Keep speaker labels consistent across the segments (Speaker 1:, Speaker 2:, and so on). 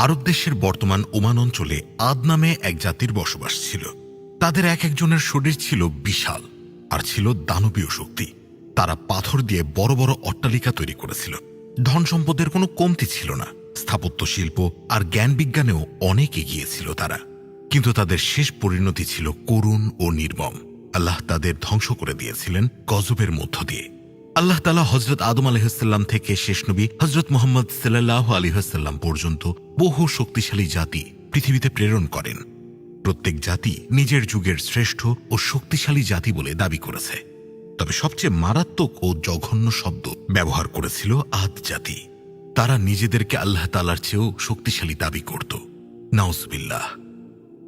Speaker 1: আরব দেশের বর্তমান ওমান অঞ্চলে আদ নামে এক জাতির বসবাস ছিল। তাদের এক একজনের শরীর ছিল বিশাল আর ছিল দানবীয় শক্তি। তারা পাথর দিয়ে বড় বড় অট্টালিকা তৈরি করেছিল। ধন সম্পদের কোনো কমতি ছিল না। স্থাপত্য শিল্প আর জ্ঞান বিজ্ঞানেও অনেক এগিয়েছিল তারা। কিন্তু তাদের শেষ পরিণতি ছিল করুণ ও নির্মম। আল্লাহ তাদের ধ্বংস করে দিয়েছিলেন গজবের মধ্য দিয়ে। আল্লাহ তালা হজরত আদম আলহাম থেকে শেষ নবী হজরত মোহাম্মদ সাল্লাহ আলহাম পর্যন্ত বহু শক্তিশালী জাতি পৃথিবীতে প্রেরণ করেন। প্রত্যেক জাতি নিজের যুগের শ্রেষ্ঠ ও শক্তিশালী জাতি বলে দাবি করেছে। তবে সবচেয়ে মারাত্মক ও জঘন্য শব্দ ব্যবহার করেছিল আদ জাতি। তারা নিজেদেরকে আল্লাহ তালার চেয়েও শক্তিশালী দাবি করত। নাউজবিল্লাহ।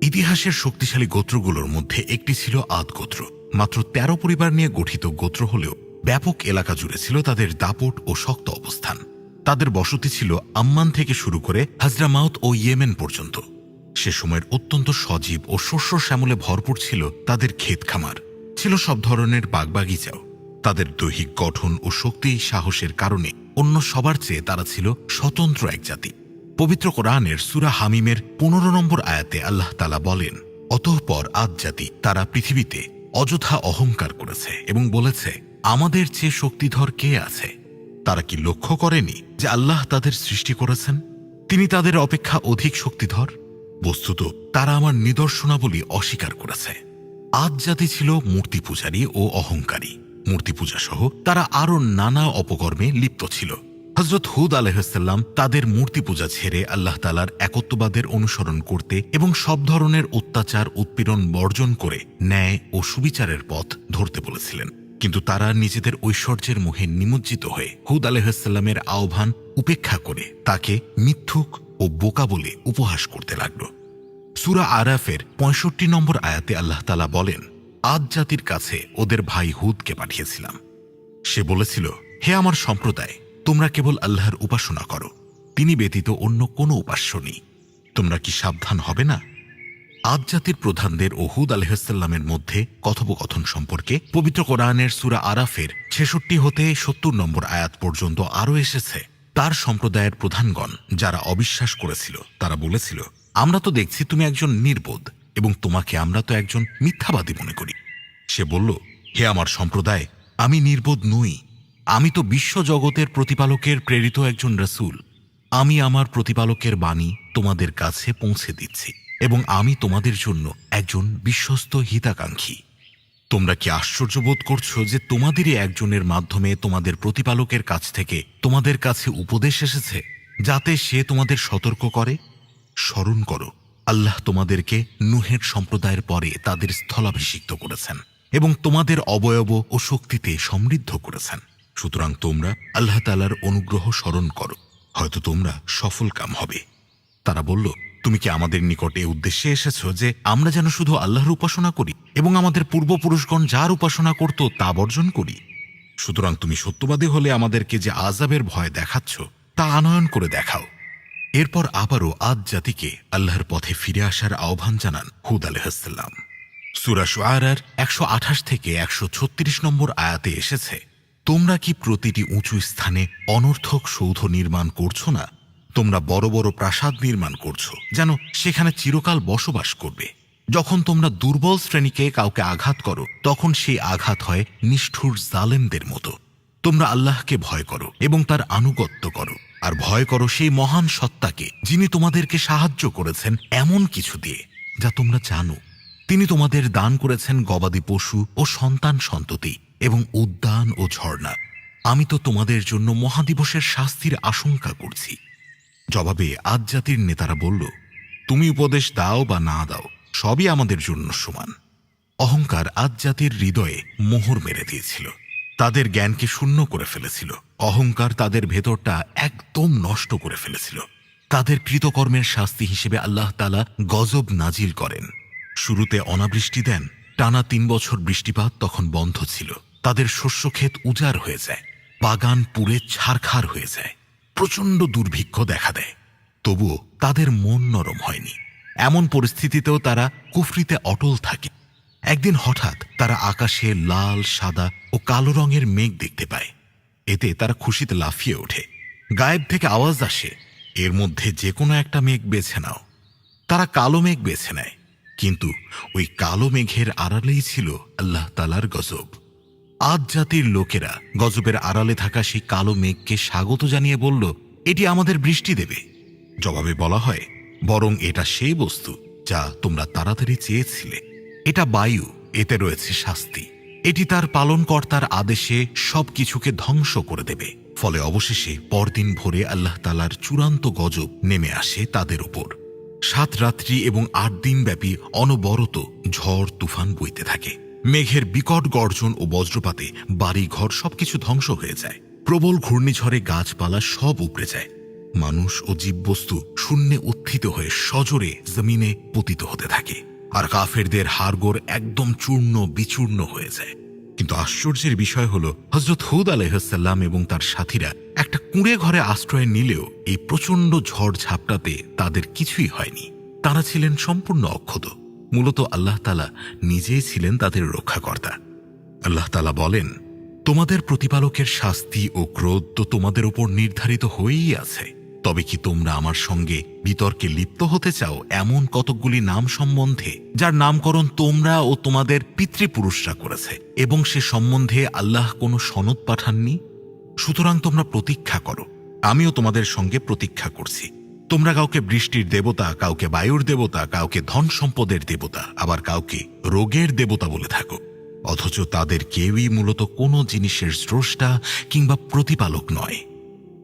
Speaker 1: ইতিহাসের শক্তিশালী গোত্রগুলোর মধ্যে একটি ছিল আদ গোত্র। মাত্র ১৩ পরিবার নিয়ে গঠিত গোত্র হলেও ব্যাপক এলাকা জুড়ে ছিল তাদের দাপট ও শক্ত অবস্থান। তাদের বসতি ছিল আম্মান থেকে শুরু করে হাজরামাউত ও ইয়েমেন পর্যন্ত। সে সময়ের অত্যন্ত সজীব ও শস্য শ্যামলে ভরপুর ছিল তাদের ক্ষেত খামার। ছিল সব ধরনের বাগবাগিচাও। তাদের দৈহিক গঠন ও শক্তি সাহসের কারণে অন্য সবার চেয়ে তারা ছিল স্বতন্ত্র এক জাতি। পবিত্র কোরআনের সুরা হামিমের পনেরো নম্বর আয়াতে আল্লাহ তালা বলেন, অতঃপর আদ জাতি তারা পৃথিবীতে অযথা অহংকার করেছে এবং বলেছে আমাদের চেয়ে শক্তিধর কে আছে? তারা কি লক্ষ্য করেনি যে আল্লাহ তাদের সৃষ্টি করেছেন? তিনি তাদের অপেক্ষা অধিক শক্তিধর? বস্তুত, তারা আমার নিদর্শনাবলী অস্বীকার করেছে। আদ জাতি ছিল মূর্তি পূজারী ও অহংকারী। মূর্তি পূজা সহ তারা আরও নানা অপকর্মে লিপ্ত ছিল। হজরত হুদ আলহাম তাদের মূর্তি পূজা ছেড়ে আল্লাহ তালার একত্ববাদের অনুসরণ করতে এবং সব ধরনের অত্যাচার, উৎপীড়ন বর্জন করে ন্যায় ও সুবিচারের পথ ধরতে বলেছিলেন। কিন্তু তারা নিজেদের ঐশ্বর্যের মোহে নিমজ্জিত হয়ে হুদ আলহামের আহ্বান উপেক্ষা করে তাকে মিথ্যুক ও বোকা বলে উপহাস করতে লাগল। সুরা আরাফের পঁয়ষট্টি নম্বর আয়াতে আল্লাহ তালা বলেন আদ জাতির কাছে ওদের ভাই হুদকে পাঠিয়েছিলাম। সে বলেছিল, হে আমার সম্প্রদায়, তোমরা কেবল আল্লাহর উপাসনা করো। তিনি ব্যতীত অন্য কোনো উপাস্য নেই। তোমরা কি সাবধান হবে না? আদ জাতির প্রধানদের ও হুদ আলহামের মধ্যে কথোপকথন সম্পর্কে পবিত্র কোরআনের সুরা আরাফের ছেষট্টি হতে সত্তর নম্বর আয়াত পর্যন্ত আরও এসেছে। তার সম্প্রদায়ের প্রধানগণ যারা অবিশ্বাস করেছিল, তারা বলেছিল, আমরা তো দেখছি তুমি একজন নির্বোধ এবং তোমাকে আমরা তো একজন মিথ্যাবাদী মনে করি। সে বলল, হে আমার সম্প্রদায়, আমি নির্বোধ নই। আমি তো বিশ্ব জগতের প্রতিপালকের প্রেরিত একজন রসুল। আমি আমার প্রতিপালকের বাণী তোমাদের কাছে পৌঁছে দিচ্ছি। এবং আমি তোমাদের জন্য একজন বিশ্বস্ত হিতাকাঙ্ক্ষী। তোমরা কি আশ্চর্য বোধ করছ যে তোমাদেরই একজনের মাধ্যমে তোমাদের প্রতিপালকের কাছ থেকে তোমাদের কাছে উপদেশ এসেছে, যাতে সে তোমাদের সতর্ক করে? স্মরণ করো, আল্লাহ তোমাদেরকে নুহের সম্প্রদায়ের পরে তাদের স্থলাভিষিক্ত করেছেন এবং তোমাদের অবয়ব ও শক্তিতে সমৃদ্ধ করেছেন। সুতরাং তোমরা আল্লাহ তালার অনুগ্রহ স্মরণ করো, হয়তো তোমরা সফল কাম হবে। তারা বলল তুমি কি আমাদের নিকটে এ উদ্দেশ্যে এসেছ যে আমরা যেন শুধু আল্লাহর উপাসনা করি এবং আমাদের পূর্বপুরুষগণ যার উপাসনা করত তা বর্জন করি? সুতরাং তুমি সত্যবাদী হলে আমাদেরকে যে আজাবের ভয় দেখাচ্ছ, তা আনয়ন করে দেখাও। এরপর আবারও আদ জাতিকে আল্লাহর পথে ফিরে আসার আহ্বান জানান হুদ আলহাম সুরা আয়ার একশো আঠাশ থেকে একশো ছত্রিশ নম্বর আয়াতে এসেছে, তোমরা কি প্রতিটি উঁচু স্থানে অনর্থক সৌধ নির্মাণ করছ না তোমরা বড় বড় প্রাসাদ নির্মাণ করছ, যেন সেখানে চিরকাল বসবাস করবে। যখন তোমরা দুর্বল শ্রেণীকে কাউকে আঘাত করো, তখন সেই আঘাত হয় নিষ্ঠুর জালেমদের মতো। তোমরা আল্লাহকে ভয় করো এবং তার আনুগত্য করো, আর ভয় করো সেই মহান সত্তাকে, যিনি তোমাদেরকে সাহায্য করেছেন এমন কিছু দিয়ে, যা তোমরা জানো। তিনি তোমাদের দান করেছেন গবাদি পশু ও সন্তান সন্ততি এবং উদ্যান ও ঝর্ণা। আমি তো তোমাদের জন্য মহাদিবসের শাস্তির আশঙ্কা করছি। জবাবে আজ জাতির নেতারা বলল, তুমি উপদেশ দাও বা না দাও, সবই আমাদের জন্য সমান। অহংকার আজ জাতির হৃদয়ে মোহর মেরে দিয়েছিল। তাদের জ্ঞানকে শূন্য করে ফেলেছিল। অহংকার তাদের ভেতরটা একদম নষ্ট করে ফেলেছিল। তাদের কৃতকর্মের শাস্তি হিসেবে আল্লাহ তালা গজব নাজিল করেন। শুরুতে অনাবৃষ্টি দেন, টানা তিন বছর বৃষ্টিপাত তখন বন্ধ ছিল। তাদের শস্যক্ষেত উজাড় হয়ে যায়, বাগান পুড়ে ছারখার হয়ে যায়। প্রচণ্ড দুর্ভিক্ষ দেখা দেয়। তবুও তাদের মন নরম হয়নি। এমন পরিস্থিতিতেও তারা কুফরিতে অটল থাকে। একদিন হঠাৎ তারা আকাশে লাল, সাদা ও কালো রঙের মেঘ দেখতে পায়। এতে তারা খুশিতে লাফিয়ে ওঠে। গায়েব থেকে আওয়াজ আসে, এর মধ্যে যে কোনো একটা মেঘ বেছে নাও। তারা কালো মেঘ বেছে নেয়, কিন্তু ওই কালো মেঘের আড়ালেই ছিল আল্লাহ তালার গজব। আজ জাতির লোকেরা গজবের আড়ালে থাকা সেই কালো মেঘকে স্বাগত জানিয়ে বলল, এটি আমাদের বৃষ্টি দেবে। জবাবে বলা হয়, বরং এটা সেই বস্তু যা তোমরা তাড়াতাড়ি চেয়েছিলে। এটা বায়ু, এতে রয়েছে শাস্তি। এটি তার পালনকর্তার আদেশে সবকিছুকে ধ্বংস করে দেবে। ফলে অবশেষে পরদিন ভোরে আল্লাহ তালার চূড়ান্ত গজব নেমে আসে তাদের উপর। সাত রাত্রি এবং আট দিন ব্যাপী অনবরত ঝড়, তুফান বইতে থাকে। মেঘের বিকট গর্জন ও বজ্রপাতে বাড়ি ঘর সবকিছু ধ্বংস হয়ে যায়। প্রবল ঘূর্ণিঝড়ে গাছপালা সব উপড়ে যায়। মানুষ ও জীববস্তু শূন্যে উত্থিত হয়ে সজোরে জমিনে পতিত হতে থাকে। আর কাফেরদের হাড়গোড় একদম চূর্ণ বিচূর্ণ হয়ে যায়। কিন্তু আশ্চর্যের বিষয় হল হজরত হুদ আলহাম এবং তার সাথীরা একটা কুঁড়ে ঘরে আশ্রয় নিলেও এই প্রচণ্ড ঝড় ঝাপটাতে তাদের কিছুই হয়নি। তারা ছিলেন সম্পূর্ণ অক্ষত। মূলত আল্লাহ তালা নিজেই ছিলেন তাদের রক্ষাকর্তা। আল্লাহ তালা বলেন, তোমাদের প্রতিপালকের শাস্তি ও ক্রোধ তো তোমাদের উপর নির্ধারিত হয়েই আছে। তবে কি তোমরা আমার সঙ্গে বিতর্কে লিপ্ত হতে চাও এমন কতকগুলি নাম সম্বন্ধে, যার নামকরণ তোমরা ও তোমাদের পিতৃপুরুষরা করেছে, এবং সে সম্বন্ধে আল্লাহ কোনো সনদ পাঠাননি? সুতরাং তোমরা প্রতীক্ষা করো। আমিও তোমাদের সঙ্গে প্রতীক্ষা করছি। তোমরা কাউকে বৃষ্টির দেবতা, কাউকে বায়ুর দেবতা, কাউকে ধন সম্পদের দেবতা, আবার কাউকে রোগের দেবতা বলে থাকো। অথচ তাদের কেউই মূলত কোনো জিনিসের স্রষ্টা কিংবা প্রতিপালক নয়।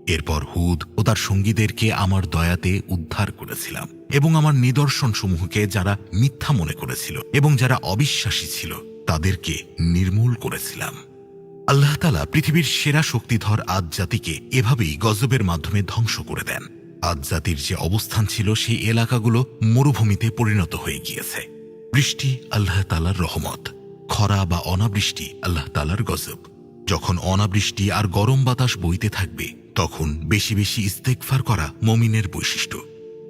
Speaker 1: এরপর হুদ ও তার সঙ্গীদেরকে আমার দয়াতে উদ্ধার করেছিলাম এবং আমার নিদর্শন সমূহকে যারা মিথ্যা মনে করেছিল এবং যারা অবিশ্বাসী ছিল, তাদেরকে নির্মূল করেছিলাম। আল্লাহতালা পৃথিবীর সেরা শক্তিধর আদ জাতিকে এভাবেই গজবের মাধ্যমে ধ্বংস করে দেন। আদ জাতির যে অবস্থান ছিল সেই এলাকাগুলো মরুভূমিতে পরিণত হয়ে গিয়েছে। বৃষ্টি আল্লাহ তালার রহমত, খরা বা অনাবৃষ্টি আল্লাহ তালার গজব। যখন অনাবৃষ্টি আর গরম বাতাস বইতে থাকবে, তখন বেশি বেশি ইস্তেকফার করা মমিনের বৈশিষ্ট্য।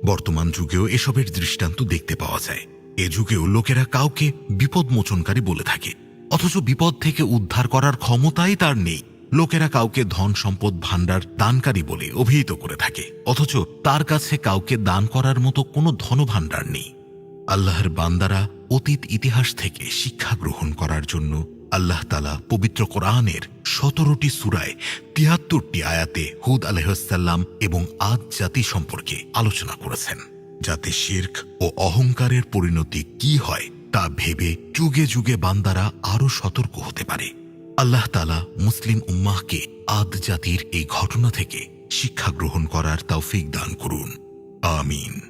Speaker 1: বর্তমান যুগেও এসবের দৃষ্টান্ত দেখতে পাওয়া যায়। এ যুগেও লোকেরা কাউকে বিপদমোচনকারী বলে থাকে, অথচ বিপদ থেকে উদ্ধার করার ক্ষমতাই তার নেই। লোকেরা কাউকে ধন সম্পদ ভাণ্ডার দানকারী বলে অভিহিত করে থাকে। অথচ তার কাছে কাউকে দান করার মতো কোনো ধনভাণ্ডার নেই। আল্লাহর বান্দারা অতীত ইতিহাস থেকে শিক্ষা গ্রহণ করার জন্য আল্লাহ তালা পবিত্র কোরআনের সতেরোটি সুরায় তিয়াত্তরটি আয়াতে হুদ আলহ্লাম এবং আদ জাতি সম্পর্কে আলোচনা করেছেন। যাতে শির্ক ও অহংকারের পরিণতি কি হয় তা ভেবে যুগে যুগে বান্দারা আরও সতর্ক হতে পারে। আল্লাহ তালা মুসলিম উম্মাহকে আদ জাতির এই ঘটনা থেকে শিক্ষা গ্রহণ করার তৌফিক দান করুন। আমিন।